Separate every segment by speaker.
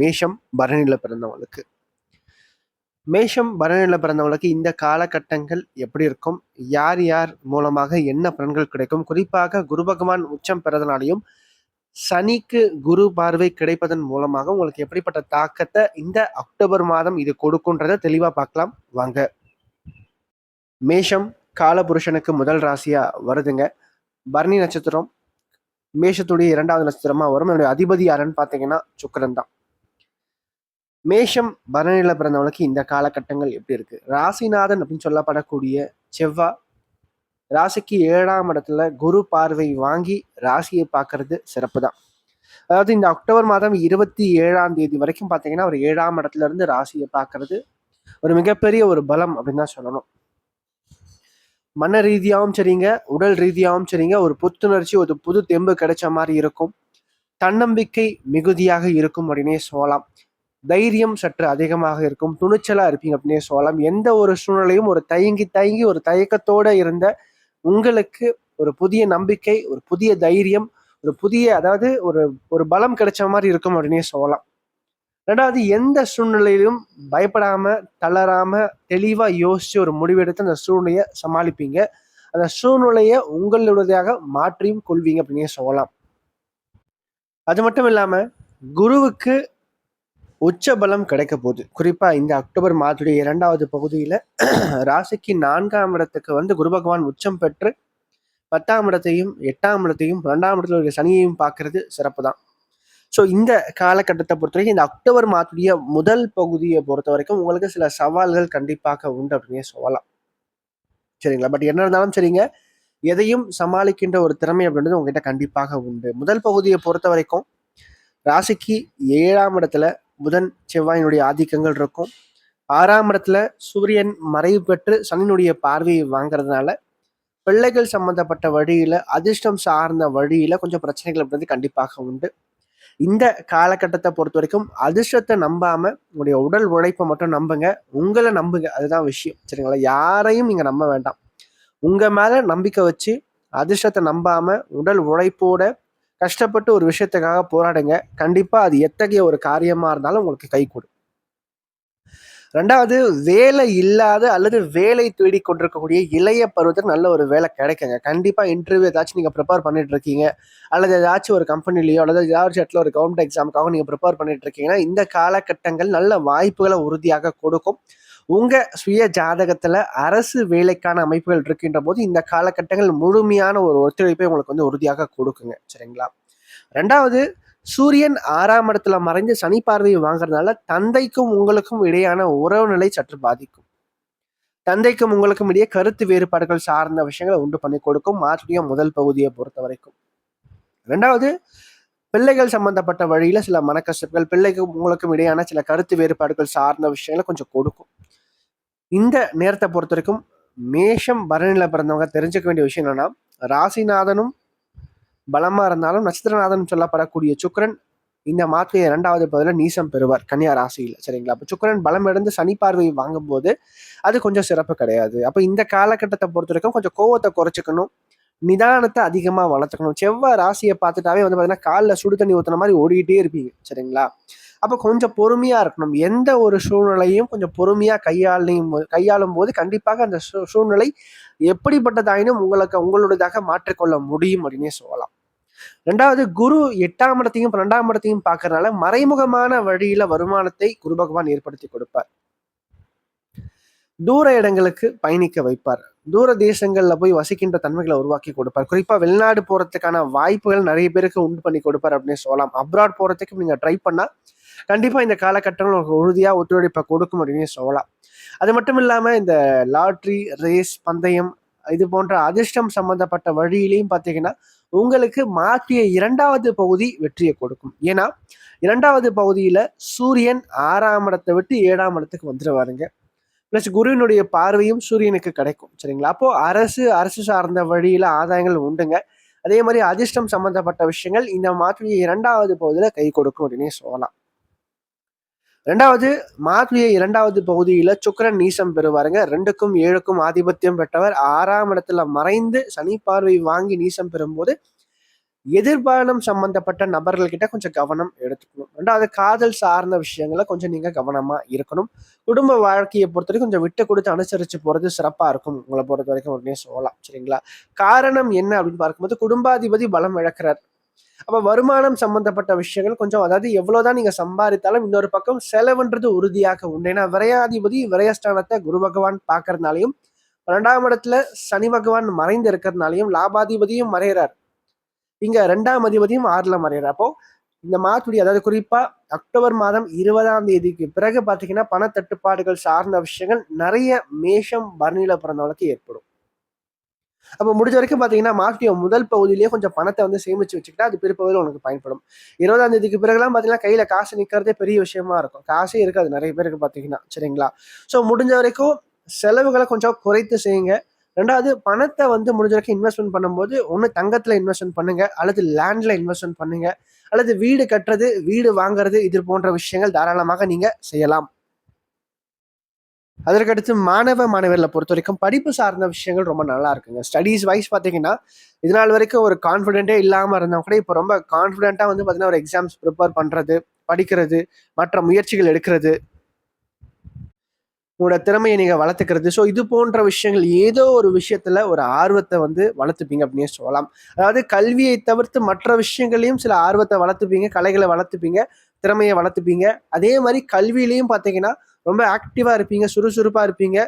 Speaker 1: மேஷம் பரணியில் பிறந்தவங்களுக்கு. மேஷம் பரணியில் பிறந்தவங்களுக்கு இந்த காலகட்டங்கள் எப்படி இருக்கும்? யார் யார் மூலமாக என்ன பலன்கள் கிடைக்கும்? குறிப்பாக குரு பகவான் உச்சம் பெறதுனாலையும் சனிக்கு குரு பார்வை கிடைப்பதன் மூலமாக உங்களுக்கு எப்படிப்பட்ட தாக்கத்தை இந்த அக்டோபர் மாதம் இது கொடுக்குன்றதை தெளிவாக பார்க்கலாம். வாங்க. மேஷம் காலபுருஷனுக்கு முதல் ராசியாக வருதுங்க. பரணி நட்சத்திரம் மேஷத்துடைய இரண்டாவது நட்சத்திரமாக வரும். என்னுடைய அதிபதி யாருன்னு பார்த்தீங்கன்னா சுக்கரன் தான். மேஷம் பரணியில் பிறந்தவங்களுக்கு இந்த காலகட்டங்கள் எப்படி இருக்கு? ராசிநாதன் அப்படின்னு சொல்லப்படக்கூடிய செவ்வாய் ராசிக்கு ஏழாம் இடத்துல குரு பார்வை வாங்கி ராசியை பார்க்கறது சிறப்பு தான் அதாவது இந்த அக்டோபர் மாதம் இருபத்தி ஏழாம் தேதி வரைக்கும் பார்த்தீங்கன்னா ஒரு ஏழாம் இடத்துல இருந்து ராசியை பார்க்கறது ஒரு மிகப்பெரிய ஒரு பலம் அப்படின்னு தான் சொல்லணும். மன ரீதியாகவும் சரிங்க உடல் ரீதியாகவும் சரிங்க ஒரு புத்துணர்ச்சி ஒரு புது தெம்பு கிடைச்ச மாதிரி இருக்கும். தன்னம்பிக்கை மிகுதியாக இருக்கும் அப்படின்னே சொல்லலாம். தைரியம் சற்று அதிகமாக இருக்கும். துணிச்சலாக இருப்பீங்க அப்படின்னே சொல்லலாம். எந்த ஒரு சூழ்நிலையும் ஒரு தயங்கி தயங்கி ஒரு தயக்கத்தோட இருந்த உங்களுக்கு ஒரு புதிய நம்பிக்கை ஒரு புதிய தைரியம் ஒரு புதிய அதாவது ஒரு ஒரு பலம் கிடைச்ச மாதிரி இருக்கும் அப்படின்னே சொல்லலாம். ரெண்டாவது எந்த சூழ்நிலையிலும் பயப்படாம தளராம தெளிவா யோசிச்சு ஒரு முடிவெடுத்து அந்த சூழ்நிலையை சமாளிப்பீங்க. அந்த சூழ்நிலையை உங்களுடையதாக மாற்றியும் கொள்வீங்க அப்படின்னே சொல்லலாம். அது மட்டும் இல்லாம குருவுக்கு உச்ச பலம் கிடைக்க போகுது. குறிப்பா இந்த அக்டோபர் மாதத்துடைய இரண்டாவது பகுதியில ராசிக்கு நான்காம் இடத்துக்கு வந்து குரு பகவான் உச்சம் பெற்று பத்தாம் இடத்தையும் எட்டாம் இடத்தையும் ரெண்டாம் இடத்துல உள்ள சனியையும் பார்க்கறது சிறப்பு தான் ஸோ இந்த காலகட்டத்தை பொறுத்த வரைக்கும் இந்த அக்டோபர் மாதத்துடைய முதல் பகுதியை பொறுத்த வரைக்கும் உங்களுக்கு சில சவால்கள் கண்டிப்பாக உண்டு அப்படின்னே சொல்லலாம். சரிங்களா? பட் என்ன இருந்தாலும் சரிங்க எதையும் சமாளிக்கின்ற ஒரு திறமை அப்படின்றது உங்ககிட்ட கண்டிப்பாக உண்டு. முதல் பகுதியை பொறுத்த வரைக்கும் ராசிக்கு ஏழாம் இடத்துல புதன் செவ்வாயினுடைய ஆதிக்கங்கள் இருக்கும். ஆறாம் இடத்துல சூரியன் மறைவு பெற்று சனியினுடைய பார்வையை வாங்குறதுனால பிள்ளைகள் சம்பந்தப்பட்ட வழியில அதிர்ஷ்டம் சார்ந்த வழியில கொஞ்சம் பிரச்சனைகள் அப்படின்றது கண்டிப்பாக உண்டு. இந்த காலகட்டத்தை பொறுத்த வரைக்கும் அதிர்ஷ்டத்தை நம்பாம உங்களுடைய உடல் உழைப்பை மட்டும் நம்புங்க. உங்களை நம்புங்க. அதுதான் விஷயம். சரிங்களா? யாரையும் நீங்க நம்ப வேண்டாம். உங்க மேல நம்பிக்கை வச்சு அதிர்ஷ்டத்தை நம்பாம உடல் உழைப்போட கஷ்டப்பட்டு ஒரு விஷயத்துக்காக போராடுங்க. கண்டிப்பாக அது எத்தகைய ஒரு காரியமாக இருந்தாலும் உங்களுக்கு கை கொடு ரெண்டாவது வேலை இல்லாத அல்லது வேலை தேடி கொண்டிருக்கக்கூடிய இளைய பருவத்துக்கு நல்ல ஒரு வேலை கிடைக்குங்க. கண்டிப்பாக இன்டர்வியூ ஏதாச்சும் நீங்கள் ப்ரிப்பேர் பண்ணிட்டு இருக்கீங்க. அல்லது ஏதாச்சும் ஒரு கம்பெனிலேயோ அல்லது ஏதாச்சும் இடத்துல ஒரு கவர்மெண்ட் எக்ஸாமுக்காக நீங்கள் ப்ரிப்பேர் பண்ணிட்டு இருக்கீங்கன்னா இந்த காலகட்டங்கள் நல்ல வாய்ப்புகளை உறுதியாக கொடுக்கும். உங்க சுய ஜாதகத்துல அரசு வேலைக்கான அமைப்புகள் இருக்கின்ற போது இந்த காலகட்டங்கள் முழுமையான ஒரு ஒத்துழைப்பை உங்களுக்கு வந்து உறுதியாக கொடுக்குங்க. சரிங்களா? ரெண்டாவது சூரியன் ஆறாம் இடத்துல மறைஞ்ச சனி பார்வையை வாங்குறதுனால தந்தைக்கும் உங்களுக்கும் இடையான உறவு நிலை சற்று பாதிக்கும். தந்தைக்கும் உங்களுக்கும் இடையே கருத்து வேறுபாடுகள் சார்ந்த விஷயங்களை உண்டு பண்ணி கொடுக்கும். மாற்றுடைய முதல் பகுதியை பொறுத்த வரைக்கும். ரெண்டாவது பிள்ளைகள் சம்பந்தப்பட்ட வழியில சில மனக்கசப்புகள் பிள்ளைக்கும் உங்களுக்கும் இடையான சில கருத்து வேறுபாடுகள் சார்ந்த விஷயங்களை கொஞ்சம் கொடுக்கும். இந்த நேரத்தை பொறுத்த வரைக்கும் மேஷம் பரணியில் பிறந்தவங்க தெரிஞ்சுக்க வேண்டிய விஷயம் என்னன்னா ராசிநாதனும் பலமா இருந்தாலும் நட்சத்திரநாதன் சொல்லப்படக்கூடிய சுக்கிரன் இந்த மாத்திரையை இரண்டாவது பகுதியில் நீசம் பெறுவார் கன்னியா ராசியில். சரிங்களா? அப்போ சுக்கரன் பலம் இழந்து சனி பார்வை வாங்கும்போது அது கொஞ்சம் சிறப்பு கிடையாது. அப்போ இந்த காலகட்டத்தை பொறுத்த வரைக்கும் கொஞ்சம் கோவத்தை குறைச்சிக்கணும் நிதானத்தை அதிகமாக வளர்த்துக்கணும். செவ்வாய் ராசியை பார்த்துட்டாவே வந்து பார்த்தீங்கன்னா காலில் சுடு தண்ணி ஊற்றுன மாதிரி ஓடிக்கிட்டே இருப்பீங்க. சரிங்களா? அப்போ கொஞ்சம் பொறுமையாக இருக்கணும். எந்த ஒரு சூழ்நிலையும் கொஞ்சம் பொறுமையாக கையாளையும் போ- கையாளும் போது கண்டிப்பாக அந்த சூழ்நிலை எப்படிப்பட்டதாயினும் உங்களுக்கு உங்களுடையதாக மாற்றிக்கொள்ள முடியும் அப்படின்னே சொல்லலாம். ரெண்டாவது குரு எட்டாம் இடத்தையும் பன்னெண்டாம் இடத்தையும் பார்க்கறதுனால மறைமுகமான வழியில வருமானத்தை குரு பகவான் ஏற்படுத்தி கொடுப்பார். தூர இடங்களுக்கு பயணிக்க வைப்பார். தூர தேசங்கள்ல போய் வசிக்கின்ற தன்மைகளை உருவாக்கி கொடுப்பார். குறிப்பா வெளிநாடு போறதுக்கான வாய்ப்புகள் நிறைய பேருக்கு உண்டு பண்ணி கொடுப்பார் அப்படின்னு சொல்லலாம். அப்ராட் போறதுக்கு நீங்க ட்ரை பண்ணா கண்டிப்பா இந்த காலகட்டங்கள் உங்களுக்கு உறுதியா ஒத்துழைப்பை கொடுக்கும் அப்படின்னு சொல்லலாம். அது மட்டும் இல்லாம இந்த லாட்ரி ரேஸ் பந்தயம் இது போன்ற அதிர்ஷ்டம் சம்பந்தப்பட்ட வழியிலையும் பார்த்தீங்கன்னா உங்களுக்கு மாற்றிய இரண்டாவது பகுதி வெற்றியை கொடுக்கும். ஏன்னா இரண்டாவது பகுதியில் சூரியன் ஆறாம் இடத்தை விட்டு ஏழாம் இடத்துக்கு வந்துடுவாருங்க ப்ளஸ் குருவினுடைய பார்வையும் சூரியனுக்கு கிடைக்கும் சரிங்களா? அப்போ அரசு அரசு சார்ந்த வழியில ஆதாயங்கள் உண்டுங்க. அதே மாதிரி அதிர்ஷ்டம் சம்பந்தப்பட்ட விஷயங்கள் இந்த மாற்றிய இரண்டாவது பகுதியில் கை கொடுக்கும் அப்படின்னே சொல்லலாம். ரெண்டாவது மாத்விய இரண்டாவது பகுதியில் சுக்கரன் நீசம் பெறுவாருங்க. ரெண்டுக்கும் ஏழுக்கும் ஆதிபத்தியம் பெற்றவர். ஆறாம் இடத்துல மறைந்து சனி பார்வை வாங்கி நீசம் பெறும்போது எதிர்பாலம் சம்பந்தப்பட்ட நபர்கள்கிட்ட கொஞ்சம் கவனம் எடுத்துக்கணும். ரெண்டாவது காதல் சார்ந்த விஷயங்களை கொஞ்சம் நீங்க கவனமா இருக்கணும். குடும்ப வாழ்க்கையை பொறுத்த வரைக்கும் கொஞ்சம் விட்டு கொடுத்து அனுசரிச்சு போறது சிறப்பா இருக்கும். உங்களை பொறுத்த வரைக்கும் உடனே சொல்லலாம். சரிங்களா? காரணம் என்ன அப்படின்னு பார்க்கும்போது குடும்பாதிபதி பலம் இழக்கிறார். அப்போ வருமானம் சம்மந்தப்பட்ட விஷயங்கள் கொஞ்சம் அதாவது எவ்வளோதான் நீங்கள் சம்பாதித்தாலும் இன்னொரு பக்கம் செலவுன்றது உறுதியாக உண்டு. ஏன்னா விரையாதிபதி விரயஸ்தானத்தை குரு பகவான் பார்க்கறதுனாலையும் ரெண்டாம் இடத்துல சனி பகவான் மறைந்து இருக்கிறதுனாலையும் லாபாதிபதியும் மறைகிறார். இங்க ரெண்டாம் அதிபதியும் ஆறுல மறைகிறார். அப்போ இந்த மாதத்துடைய அதாவது குறிப்பா அக்டோபர் மாதம் இருபதாம் தேதிக்கு பிறகு பாத்தீங்கன்னா பணத்தட்டுப்பாடுகள் சார்ந்த விஷயங்கள் நிறைய மேஷம் பரணியில பிறந்தவளுக்கு ஏற்படும். அப்போ முடிஞ்ச வரைக்கும் பார்த்தீங்கன்னா மார்க்டியோ முதல் பகுதியிலேயே கொஞ்சம் பணத்தை வந்து சேமிச்சு வச்சுக்கிட்டா அது பிற்பகுதியில் உனக்கு பயன்படும். இருபதாம் தேதிக்கு பிறகுலாம் பார்த்தீங்கன்னா கையில் காசு நிற்கிறதே பெரிய விஷயமா இருக்கும். காசே இருக்காது. நிறைய பேருக்கு பார்த்தீங்கன்னா சரிங்களா? ஸோ முடிஞ்ச வரைக்கும் செலவுகளை கொஞ்சம் குறைத்து செய்யுங்க. ரெண்டாவது பணத்தை வந்து முடிஞ்ச வரைக்கும் இன்வெஸ்ட்மெண்ட் பண்ணும்போது ஒன்று தங்கத்தில் இன்வெஸ்ட்மெண்ட் பண்ணுங்க. அல்லது லேண்டில் இன்வெஸ்ட்மெண்ட் பண்ணுங்க. அல்லது வீடு கட்டுறது வீடு வாங்குறது இது போன்ற விஷயங்கள் தாராளமாக நீங்கள் செய்யலாம். அதற்கடுத்து மாணவ மாணவர்களை பொறுத்த வரைக்கும் படிப்பு சார்ந்த விஷயங்கள் ரொம்ப நல்லா இருக்குங்க ஸ்டடீஸ் வைஸ் பார்த்தீங்கன்னா இது நாள் வரைக்கும் ஒரு கான்ஃபிடென்ட்டே இல்லாமல் இருந்தால் கூட இப்போ ரொம்ப கான்ஃபிடென்ட்டாக வந்து பார்த்தீங்கன்னா ஒரு எக்ஸாம்ஸ் ப்ரிப்பேர் பண்ணுறது படிக்கிறது மற்ற முயற்சிகள் எடுக்கிறது உங்களோட திறமையை நீங்கள் வளர்த்துக்கிறது. ஸோ இது போன்ற விஷயங்கள் ஏதோ ஒரு விஷயத்தில் ஒரு ஆர்வத்தை வந்து வளர்த்துப்பீங்க அப்படின்னே சொல்லலாம். அதாவது கல்வியை தவிர்த்து மற்ற விஷயங்களையும் சில ஆர்வத்தை வளர்த்துப்பீங்க கலைகளை வளர்த்துப்பீங்க திறமையை வளர்த்துப்பீங்க. அதே மாதிரி கல்வியிலையும் பார்த்தீங்கன்னா ரொம்ப ஆக்டிவாக இருப்பீங்க சுறுசுறுப்பாக இருப்பீங்க.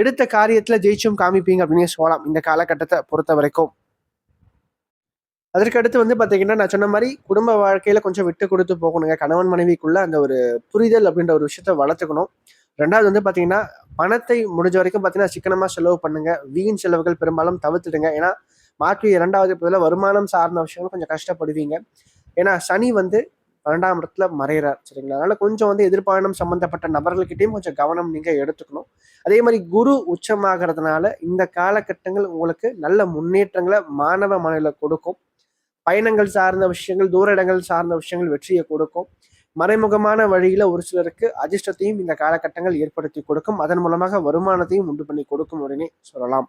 Speaker 1: எடுத்த காரியத்தில் ஜெயிச்சும் காமிப்பீங்க அப்படின்னு சொல்லலாம். இந்த காலகட்டத்தை பொறுத்த வரைக்கும். அதற்கு அடுத்து வந்து பார்த்தீங்கன்னா நான் சொன்ன மாதிரி குடும்ப வாழ்க்கையில கொஞ்சம் விட்டு கொடுத்து போகணுங்க. கணவன் மனைவிக்குள்ள அந்த ஒரு புரிதல் அப்படின்ற ஒரு விஷயத்த வளர்த்துக்கணும். ரெண்டாவது வந்து பார்த்தீங்கன்னா பணத்தை முடிஞ்ச வரைக்கும் பார்த்தீங்கன்னா சிக்கனமாக செலவு பண்ணுங்க. வீண் செலவுகள் பெரும்பாலும் தவிர்த்துடுங்க. ஏன்னா மாற்றி இரண்டாவது பதில் வருமானம் சார்ந்த விஷயங்கள் கொஞ்சம் கஷ்டப்படுவீங்க. ஏன்னா சனி வந்து பன்னெண்டாம் இடத்துல மறைகிறார் சரிங்களா? அதனால கொஞ்சம் வந்து எதிர்பாரணம் சம்பந்தப்பட்ட நபர்கள்கிட்டையும் கொஞ்சம் கவனம் நீங்க எடுத்துக்கணும். அதே மாதிரி குரு உச்சமாகிறதுனால இந்த காலகட்டங்கள் உங்களுக்கு நல்ல முன்னேற்றங்களை மாணவ மனையில கொடுக்கும். பயணங்கள் சார்ந்த விஷயங்கள் தூர இடங்கள் சார்ந்த விஷயங்கள் வெற்றியை கொடுக்கும். மறைமுகமான வழியில ஒரு சிலருக்கு அதிர்ஷ்டத்தையும் இந்த காலகட்டங்கள் ஏற்படுத்தி கொடுக்கும். அதன் மூலமாக வருமானத்தையும் உண்டு பண்ணி கொடுக்கும் உடனே சொல்லலாம்.